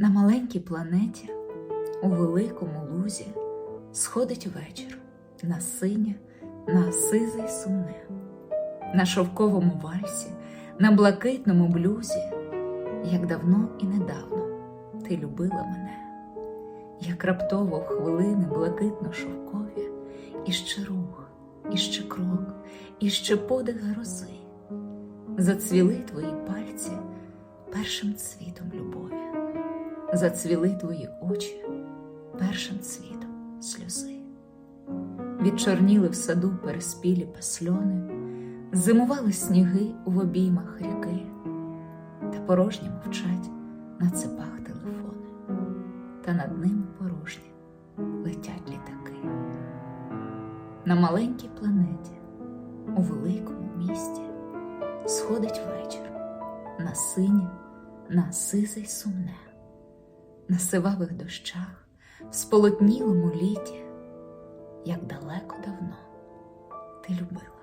На маленькій планеті у великому лузі сходить вечір на синє, на сизе й сумне, на шовковому вальсі, на блакитному блюзі, як давно і недавно ти любила мене, як раптово в хвилини блакитно шовкові, і ще рух, і ще крок, і ще подих грози, зацвіли твої пальці першим цвітом любові зацвіли твої очі першим цвітом сльози. Відчорніли в саду переспілі пасльони, зимували сніги в обіймах ріки, та порожні мовчать на цепах телефони, та над ними порожні летять літаки. На маленькій планеті, у великому місті, сходить вечір на синє, на сизе й сумне на сивавих дощах, в сполотнілому літі, як далеко давно ти любила.